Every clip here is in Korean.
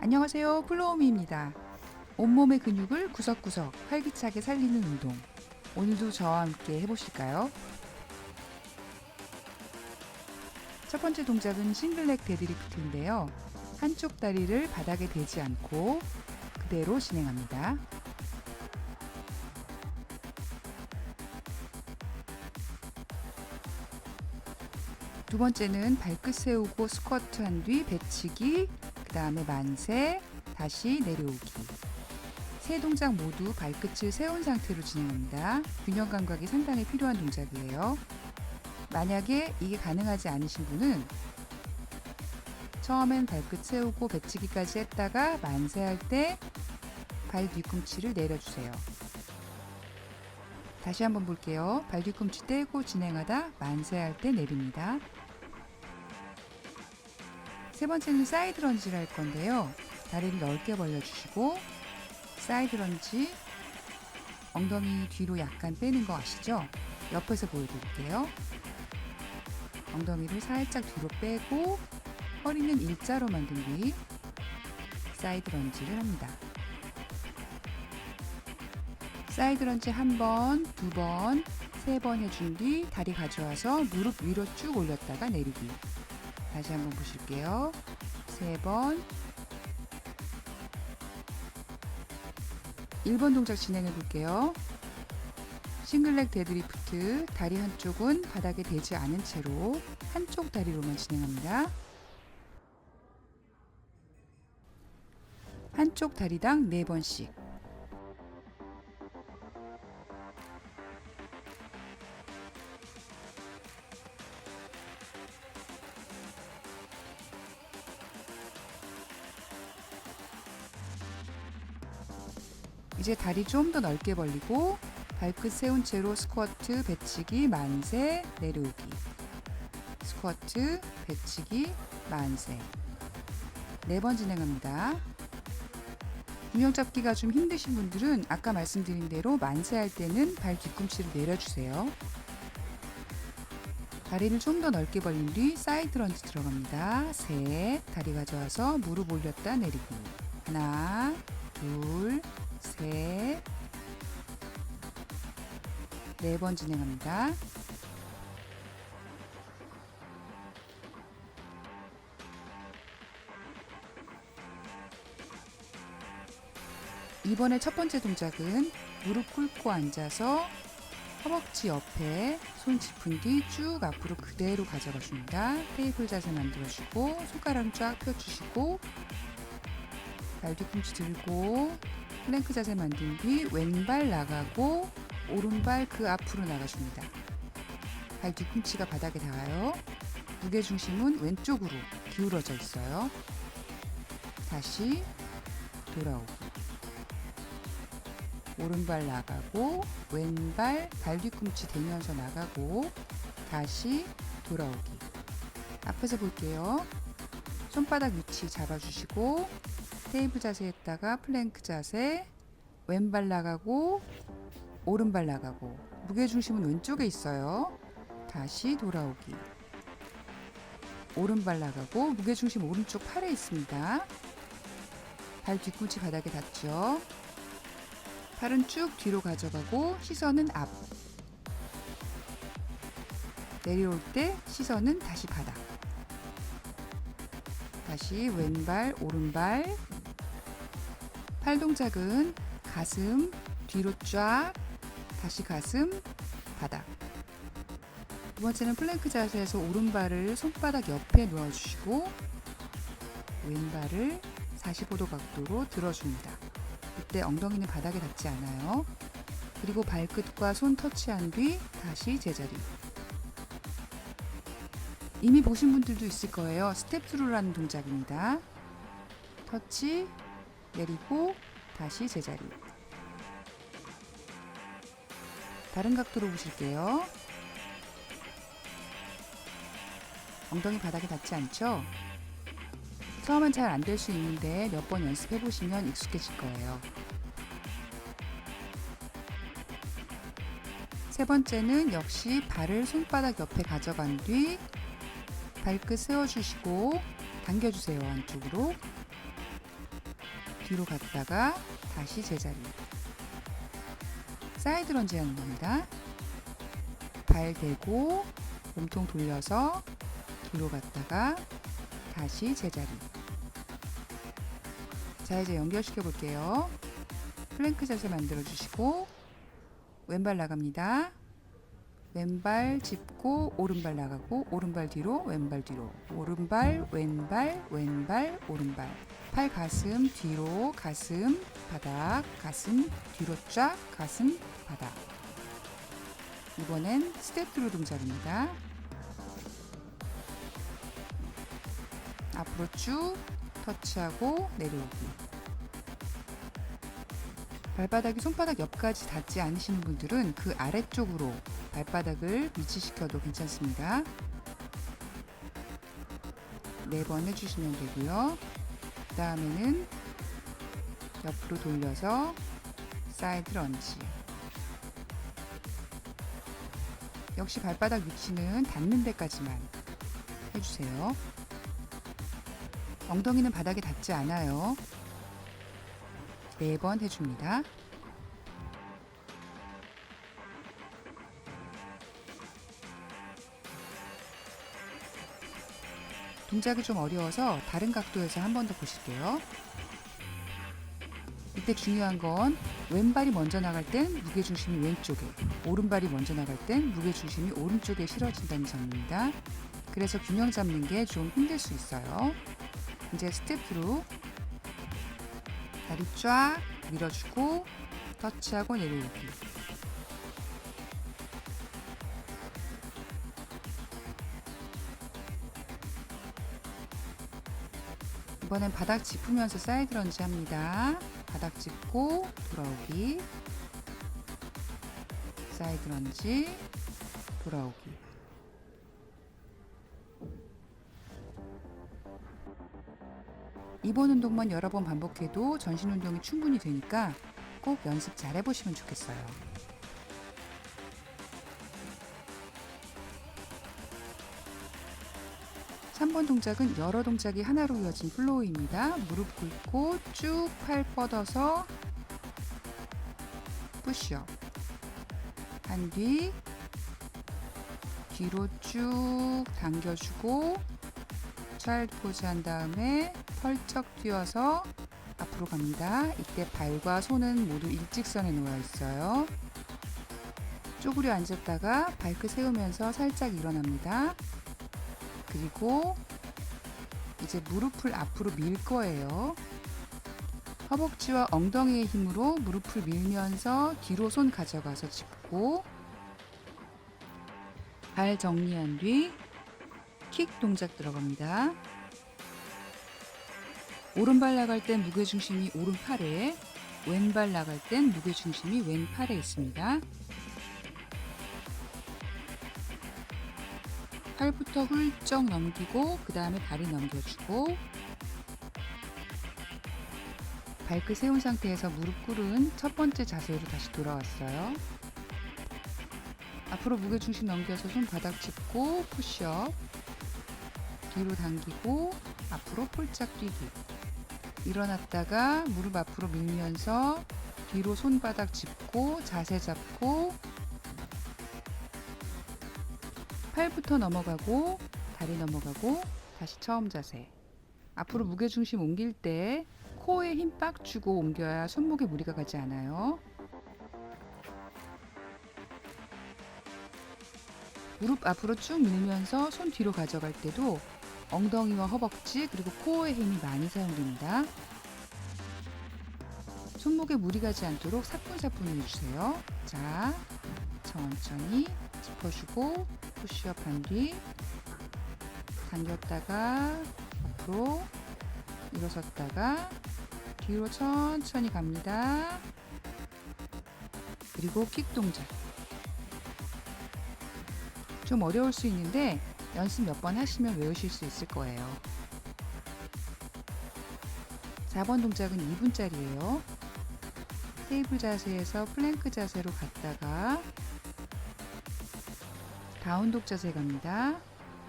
안녕하세요. 플로우미입니다. 온몸의 근육을 구석구석 활기차게 살리는 운동. 오늘도 저와 함께 해보실까요? 첫 번째 동작은 싱글렉 데드리프트인데요. 한쪽 다리를 바닥에 대지 않고 그대로 진행합니다. 두 번째는 발끝 세우고 스쿼트 한 뒤 배치기, 그 다음에 만세, 다시 내려오기. 세 동작 모두 발끝을 세운 상태로 진행합니다. 균형 감각이 상당히 필요한 동작이에요. 만약에 이게 가능하지 않으신 분은 처음엔 발끝 세우고 배치기까지 했다가 만세할 때 발 뒤꿈치를 내려주세요. 다시 한번 볼게요. 발 뒤꿈치 떼고 진행하다 만세할 때 내립니다. 세 번째는 사이드 런지를 할 건데요. 다리를 넓게 벌려주시고 사이드 런지 엉덩이 뒤로 약간 빼는 거 아시죠? 옆에서 보여드릴게요. 엉덩이를 살짝 뒤로 빼고 허리는 일자로 만든 뒤 사이드 런지를 합니다. 사이드 런지 한 번, 두 번, 세 번 해준 뒤 다리 가져와서 무릎 위로 쭉 올렸다가 내리기. 다시 한번 보실게요. 세 번. 1번 동작 진행해 볼게요. 싱글렉 데드리프트 다리 한쪽은 바닥에 대지 않은 채로 한쪽 다리로만 진행합니다. 한쪽 다리당 4번씩 이제 다리 좀 더 넓게 벌리고 발끝 세운 채로 스쿼트, 배치기, 만세, 내려오기. 스쿼트, 배치기, 만세. 네 번 진행합니다. 균형 잡기가 좀 힘드신 분들은 아까 말씀드린 대로 만세할 때는 발 뒤꿈치를 내려주세요. 다리를 좀 더 넓게 벌린 뒤 사이드 런지 들어갑니다. 셋, 다리 가져와서 무릎 올렸다 내리기. 하나, 둘, 셋, 네 번 진행합니다. 이번에 첫 번째 동작은 무릎 꿇고 앉아서 허벅지 옆에 손 짚은 뒤 쭉 앞으로 그대로 가져가 줍니다. 테이블 자세 만들어주고 손가락 쫙 펴주시고 발 뒤꿈치 들고 플랭크 자세 만든 뒤 왼발 나가고 오른발 그 앞으로 나가줍니다. 발 뒤꿈치가 바닥에 닿아요. 무게 중심은 왼쪽으로 기울어져 있어요. 다시 돌아오고 오른발 나가고 왼발 발 뒤꿈치 대면서 나가고 다시 돌아오기. 앞에서 볼게요. 손바닥 위치 잡아주시고 테이블 자세 했다가 플랭크 자세 왼발 나가고 오른발 나가고 무게 중심은 왼쪽에 있어요. 다시 돌아오기. 오른발 나가고 무게 중심 오른쪽 팔에 있습니다. 발 뒤꿈치 바닥에 닿죠. 팔은 쭉 뒤로 가져가고 시선은 앞. 내려올 때 시선은 다시 바닥. 다시 왼발, 오른발. 팔 동작은 가슴 뒤로 쫙, 다시 가슴, 바닥. 두 번째는 플랭크 자세에서 오른발을 손바닥 옆에 놓아주시고 왼발을 45도 각도로 들어줍니다. 이때 엉덩이는 바닥에 닿지 않아요. 그리고 발끝과 손 터치한 뒤 다시 제자리. 이미 보신 분들도 있을 거예요. 스텝 스루라는 동작입니다. 터치, 내리고 다시 제자리. 다른 각도로 보실게요. 엉덩이 바닥에 닿지 않죠? 처음엔 잘 안 될 수 있는데 몇 번 연습해 보시면 익숙해질 거예요. 세 번째는 역시 발을 손바닥 옆에 가져간 뒤 발끝 세워주시고 당겨주세요 안쪽으로 뒤로 갔다가 다시 제자리. 사이드 런지 하는 겁니다. 발 대고 몸통 돌려서 뒤로 갔다가 다시 제자리. 자, 이제 연결시켜 볼게요. 플랭크 자세 만들어 주시고 왼발 나갑니다. 왼발 짚고 오른발 나가고 오른발 뒤로 왼발 뒤로. 오른발 왼발 왼발 오른발. 팔 가슴 뒤로 가슴 바닥 가슴 뒤로 쫙 가슴 바닥. 이번엔 스텝 드로 동작입니다. 앞으로 쭉 터치하고 내려오기 발바닥이 손바닥 옆까지 닿지 않으시는 분들은 그 아래쪽으로 발바닥을 위치시켜도 괜찮습니다. 네 번 해주시면 되고요. 그 다음에는 옆으로 돌려서 사이드 런지. 역시 발바닥 위치는 닿는 데까지만 해주세요. 엉덩이는 바닥에 닿지 않아요. 네번 해줍니다. 동작이 좀 어려워서 다른 각도에서 한 번 더 보실게요. 이때 중요한 건 왼발이 먼저 나갈 땐 무게중심이 왼쪽에, 오른발이 먼저 나갈 땐 무게중심이 오른쪽에 실어진다는 점입니다. 그래서 균형 잡는 게 좀 힘들 수 있어요. 이제 스텝 으로 다리 쫙 밀어주고 터치하고 내려오기. 이번엔 바닥 짚으면서 사이드 런지 합니다. 바닥 짚고 돌아오기. 사이드 런지 돌아오기. 이번 운동만 여러 번 반복해도 전신 운동이 충분히 되니까 꼭 연습 잘 해보시면 좋겠어요. 삼 번 동작은 여러 동작이 하나로 이어진 플로우입니다. 무릎 꿇고 쭉 팔 뻗어서 푸시업. 한 뒤 뒤로 쭉 당겨주고 차일드 포즈 한 다음에 펄쩍 뛰어서 앞으로 갑니다. 이때 발과 손은 모두 일직선에 놓여 있어요. 쪼그려 앉았다가 발끝 세우면서 살짝 일어납니다. 그리고 이제 무릎을 앞으로 밀 거예요. 허벅지와 엉덩이의 힘으로 무릎을 밀면서 뒤로 손 가져가서 짚고 발 정리한 뒤 킥 동작 들어갑니다. 오른발 나갈 땐 무게중심이 오른팔에, 왼발 나갈 땐 무게중심이 왼팔에 있습니다. 팔부터 훌쩍 넘기고 그 다음에 다리 넘겨주고 발끝 세운 상태에서 무릎 꿇은 첫 번째 자세로 다시 돌아왔어요. 앞으로 무게중심 넘겨서 손 바닥 짚고 푸시업 뒤로 당기고 앞으로 폴짝 뛰기 일어났다가 무릎 앞으로 밀면서 뒤로 손바닥 짚고 자세 잡고 팔부터 넘어가고 다리 넘어가고 다시 처음 자세. 앞으로 무게중심 옮길 때 코에 힘 빡 주고 옮겨야 손목에 무리가 가지 않아요. 무릎 앞으로 쭉 밀면서 손 뒤로 가져갈 때도 엉덩이와 허벅지 그리고 코어의 힘이 많이 사용됩니다. 손목에 무리 가지 않도록 사뿐사뿐 해주세요. 자, 천천히 짚어주고 푸시업 한 뒤 당겼다가 앞으로 일어섰다가 뒤로 천천히 갑니다. 그리고 킥 동작. 좀 어려울 수 있는데 연습 몇 번 하시면 외우실 수 있을 거예요. 4번 동작은 2분짜리예요. 테이블 자세에서 플랭크 자세로 갔다가 다운독 자세 갑니다.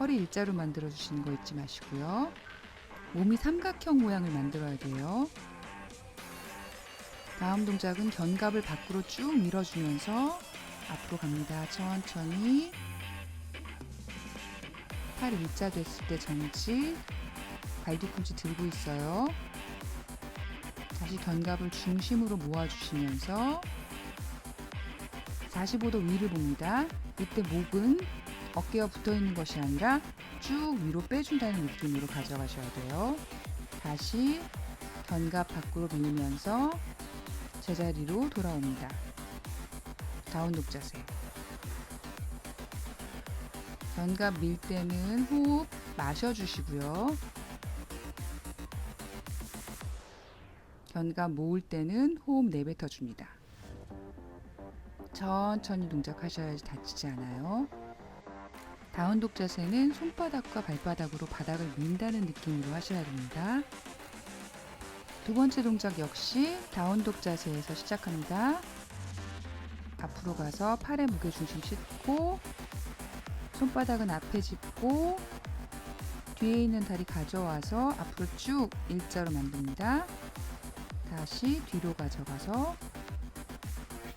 허리 일자로 만들어 주시는 거 잊지 마시고요. 몸이 삼각형 모양을 만들어야 돼요. 다음 동작은 견갑을 밖으로 쭉 밀어주면서 앞으로 갑니다. 천천히 팔 일자 됐을 때 정지 발 뒤꿈치 들고 있어요. 다시 견갑을 중심으로 모아주시면서 45도 위를 봅니다. 이때 목은 어깨와 붙어 있는 것이 아니라 쭉 위로 빼준다는 느낌으로 가져가셔야 돼요. 다시 견갑 밖으로 밀면서 제자리로 돌아옵니다. 다운 독 자세. 견갑 밀 때는 호흡 마셔주시고요. 견갑 모을 때는 호흡 내뱉어 줍니다. 천천히 동작하셔야지 다치지 않아요. 다운독 자세는 손바닥과 발바닥으로 바닥을 민다는 느낌으로 하셔야 됩니다. 두 번째 동작 역시 다운독 자세에서 시작합니다. 앞으로 가서 팔의 무게중심 싣고 손바닥은 앞에 짚고 뒤에 있는 다리 가져와서 앞으로 쭉 일자로 만듭니다. 다시 뒤로 가져가서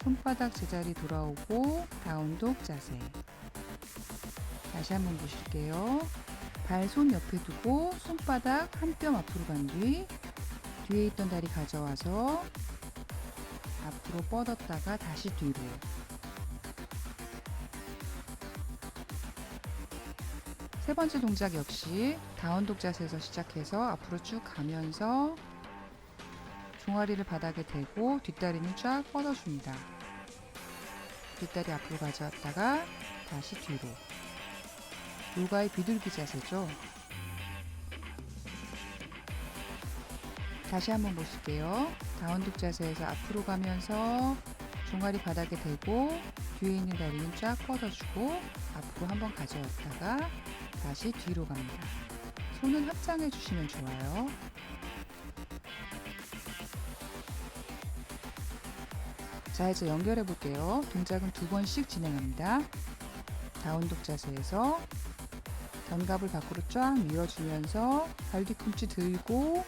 손바닥 제자리 돌아오고 다운독 자세. 다시 한번 보실게요. 발손 옆에 두고 손바닥 한 뼘 앞으로 간 뒤 뒤에 있던 다리 가져와서 앞으로 뻗었다가 다시 뒤로. 세 번째 동작 역시 다운 독 자세에서 시작해서 앞으로 쭉 가면서 종아리를 바닥에 대고 뒷다리는 쫙 뻗어줍니다. 뒷다리 앞으로 가져왔다가 다시 뒤로. 요가의 비둘기 자세죠. 다시 한번 보실게요. 다운독 자세에서 앞으로 가면서 종아리 바닥에 대고 뒤에 있는 다리는 쫙 뻗어주고 앞으로 한번 가져왔다가 다시 뒤로 갑니다. 손은 합장해 주시면 좋아요. 자, 이제 연결해 볼게요. 동작은 두 번씩 진행합니다. 다운독 자세에서 견갑을 밖으로 쫙 밀어주면서 발 뒤꿈치 들고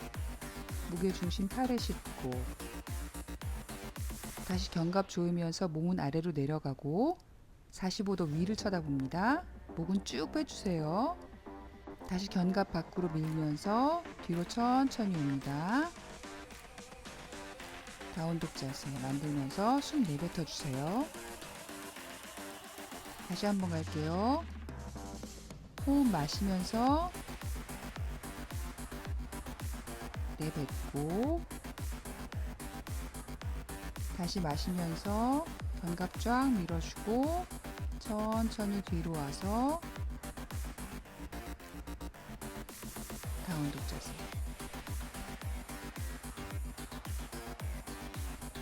무게 중심 팔에 싣고 다시 견갑 조이면서 몸은 아래로 내려가고 45도 위를 쳐다봅니다. 목은 쭉 빼주세요. 다시 견갑 밖으로 밀면서 뒤로 천천히 옵니다. 다운독 자세 만들면서 숨 내뱉어 주세요. 다시 한번 갈게요. 호흡 마시면서 내뱉고 다시 마시면서 견갑 쫙 밀어주고 천천히 뒤로 와서 다운 독 자세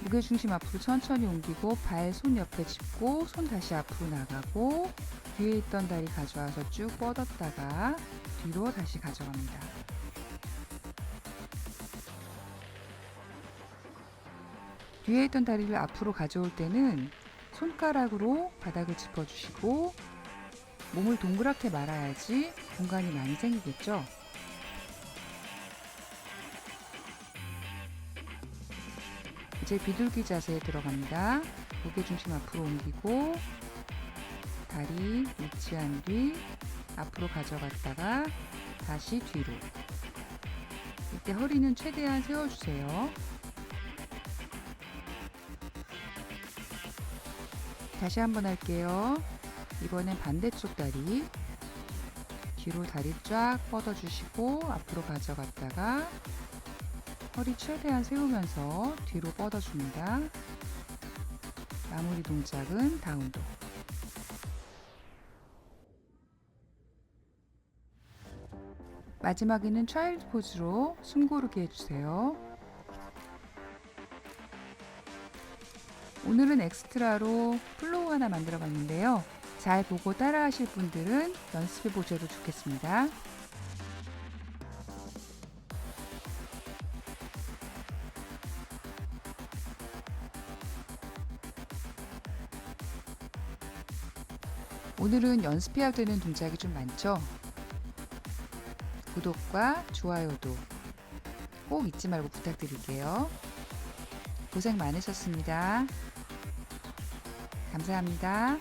무게 중심 앞으로 천천히 옮기고 발 손 옆에 짚고 손 다시 앞으로 나가고 뒤에 있던 다리 가져와서 쭉 뻗었다가 뒤로 다시 가져갑니다. 뒤에 있던 다리를 앞으로 가져올 때는 손가락으로 바닥을 짚어주시고 몸을 동그랗게 말아야지 공간이 많이 생기겠죠? 이제 비둘기 자세에 들어갑니다. 무게 중심 앞으로 옮기고 다리 위치한 뒤 앞으로 가져갔다가 다시 뒤로 이때 허리는 최대한 세워주세요. 다시 한번 할게요. 이번엔 반대쪽 다리 뒤로 다리 쫙 뻗어주시고 앞으로 가져갔다가 허리 최대한 세우면서 뒤로 뻗어줍니다. 마무리 동작은 다운독. 마지막에는 차일드 포즈로 숨 고르게 해주세요. 오늘은 엑스트라로 플로우 하나 만들어 봤는데요. 잘 보고 따라 하실 분들은 연습해 보셔도 좋겠습니다. 오늘은 연습해야 되는 동작이 좀 많죠? 구독과 좋아요도 꼭 잊지 말고 부탁드릴게요. 고생 많으셨습니다. 감사합니다.